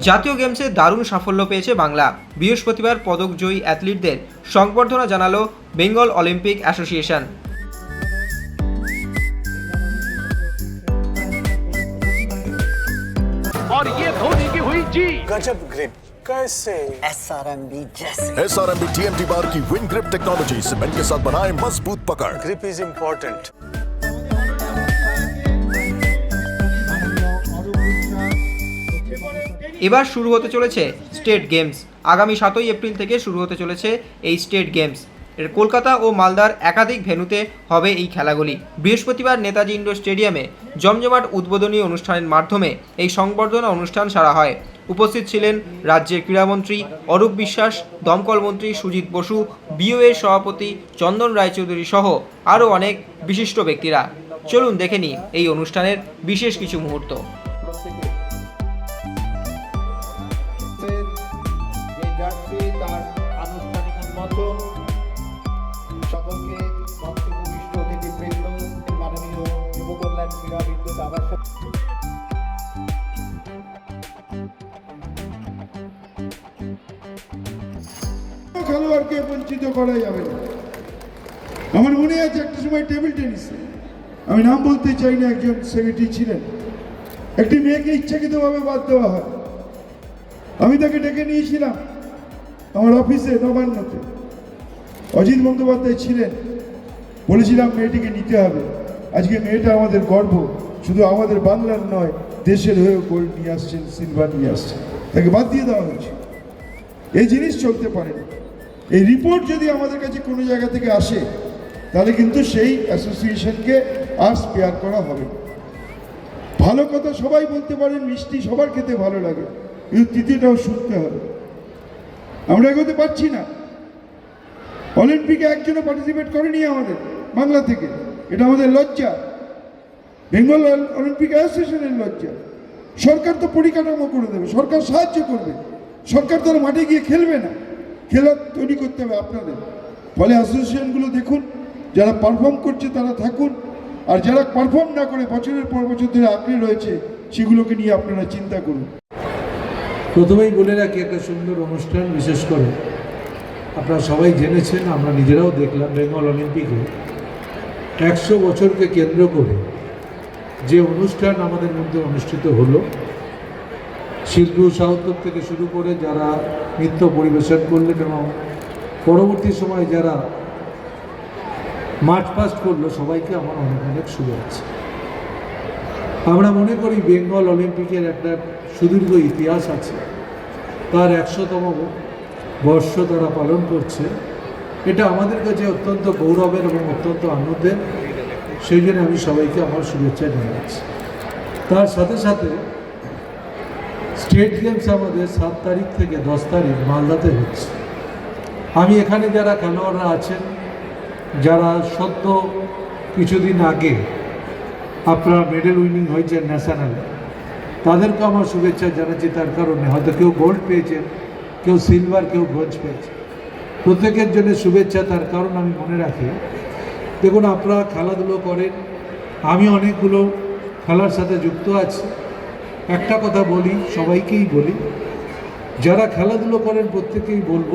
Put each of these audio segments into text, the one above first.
জাতীয় গেমসে দারুণ সাফল্য পেয়েছে বাংলা বৃহস্পতিবার পদকজয়ী অ্যাথলিটদের সংবর্ধনা জানালো বেঙ্গল অলিম্পিক অ্যাসোসিয়েশন और ये धोनी की हुई जी गजब ग्रिप कैसे एस आर एम बी जैसे S R M B T M T बार की विन ग्रिप टेक्नोलॉजी सीमेंट के साथ बनाए मजबूत पकड़ ग्रिप इज इम्पोर्टेंट এবার শুরু হতে চলেছে স্টেট গেমস। আগামী সাতই এপ্রিল থেকে শুরু হতে চলেছে এই স্টেট গেমস। এর কলকাতা ও মালদার একাধিক ভেন্যুতে হবে এই খেলাগুলি। বৃহস্পতিবার নেতাজি ইন্ডোর স্টেডিয়ামে জমজমাট উদ্বোধনী অনুষ্ঠানের মাধ্যমে এই সংবর্ধনা অনুষ্ঠান সারা হয়। উপস্থিত ছিলেন রাজ্যের ক্রীড়ামন্ত্রী অরূপ বিশ্বাস, দমকল মন্ত্রী সুজিত বসু বিওএ সভাপতি চন্দন রায়চৌধুরী সহ আরও অনেক বিশিষ্ট ব্যক্তিরা। চলুন দেখে নিই এই অনুষ্ঠানের বিশেষ কিছু মুহূর্ত। আবাসন খেলোয়াড়কে বঞ্চিত করা যাবে না। আমার মনে আছে একটা সময় টেবিল টেনিসে। আমি নাম বলতে চাই না, একজন সেক্রেটারি ছিলেন। একটি মেয়েকে ইচ্ছাকৃতভাবে বাদ দেওয়া হয়। আমি তাকে ডেকে নিয়েছিলাম আমার অফিসে নবান্নতে। অজিত বন্দ্যোপাধ্যায় ছিলেন। বলেছিলাম, মেয়েটিকে নিতে হবে। আজকে মেয়েটা আমাদের গর্ব। শুধু আমাদের বাংলার নয়, দেশের হয়েও গোল্ড নিয়ে আসছেন সিলভার নিয়ে আসছেন। তাকে বাদ দিয়ে দেওয়া হয়েছে। এই জিনিস চলতে পারে এই রিপোর্ট যদি আমাদের কাছে কোনো জায়গা থেকে আসে, তাহলে কিন্তু সেই অ্যাসোসিয়েশনকে আর স্পেয়ার করা হবে ভালো কথা সবাই বলতে পারেন, মিষ্টি সবার খেতে ভালো লাগে, কিন্তু তৃতীয়টাও শুনতে হবে। আমরা এগোতে পারছি না। অলিম্পিকে একজনও পার্টিসিপেট করেনি আমাদের, বাংলা থেকে। এটা আমাদের লজ্জা। বেঙ্গল অলিম্পিক অ্যাসোসিয়েশনের লজ্জা। সরকার তো পরিকাঠামো করে দেবে, সরকার সাহায্য করবে। সরকার তো আর মাঠে গিয়ে খেলবে না। খেলা তৈরি করতে হবে আপনাদের। ফলে অ্যাসোসিয়েশনগুলো দেখুন, যারা পারফর্ম করছে তারা থাকুন। আর যারা পারফর্ম না করে বছরের পর বছর ধরে আঁকড়ে রয়েছে, সেগুলোকে নিয়ে আপনারা চিন্তা করুন। প্রথমেই বলে রাখি, একটা সুন্দর অনুষ্ঠান বিশেষ করে। আপনারা সবাই জেনেছেন, আমরা নিজেরাও দেখলাম বেঙ্গল অলিম্পিকে। একশো বছরকে কেন্দ্র করে যে অনুষ্ঠান আমাদের মধ্যে অনুষ্ঠিত হলো, শিল্পী সাহিত্য থেকে শুরু করে যারা নৃত্য পরিবেশন করলেন এবং পরবর্তী সময় যারা মাঠ পাস্ট করল, সবাইকে আমার অনেক অনেক শুভেচ্ছা। আমরা মনে করি বেঙ্গল অলিম্পিকের একটা সুদীর্ঘ ইতিহাস আছে। তার একশোতম বর্ষ তারা পালন করছে। এটা আমাদের কাছে অত্যন্ত গৌরবের এবং অত্যন্ত আনন্দের। সেই জন্য আমি সবাইকে আমার শুভেচ্ছা জানাচ্ছি। তার সাথে সাথে স্টেট গেমস আমাদের সাত তারিখ থেকে দশ তারিখ মালদাতে হচ্ছে। আমি এখানে যারা খেলোয়াড়রা আছেন, যারা সদ্য কিছুদিন আগে আপনার মেডেল উইনিং হয়েছে ন্যাশনালে তাদেরকে আমার শুভেচ্ছা জানাচ্ছি। তার কারণে হয়তো কেউ গোল্ড পেয়েছেন কেউ সিলভার কেউ ব্রোঞ্জ পেয়েছে। প্রত্যেকের জন্য শুভেচ্ছা, তার কারণ আমি মনে রাখি দেখুন আপনারা খেলাধুলো করেন। আমি অনেকগুলো খেলার সাথে যুক্ত আছি। একটা কথা বলি সবাইকেই বলি যারা খেলাধুলো করেন প্রত্যেকেই বলব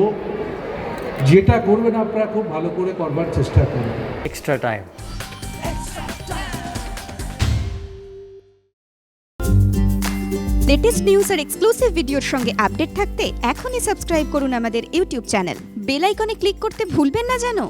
যেটা করবেন আপনারা খুব ভালো করে করবার চেষ্টা করবেন এক্সট্রা টাইম লেটেস্ট নিউজ আর এক্সক্লুসিভ ভিডিওর সঙ্গে আপডেট থাকতে এখনই সাবস্ক্রাইব করুন আমাদের ইউটিউব চ্যানেল বেল আইকনে ক্লিক করতে ভুলবেন না জানো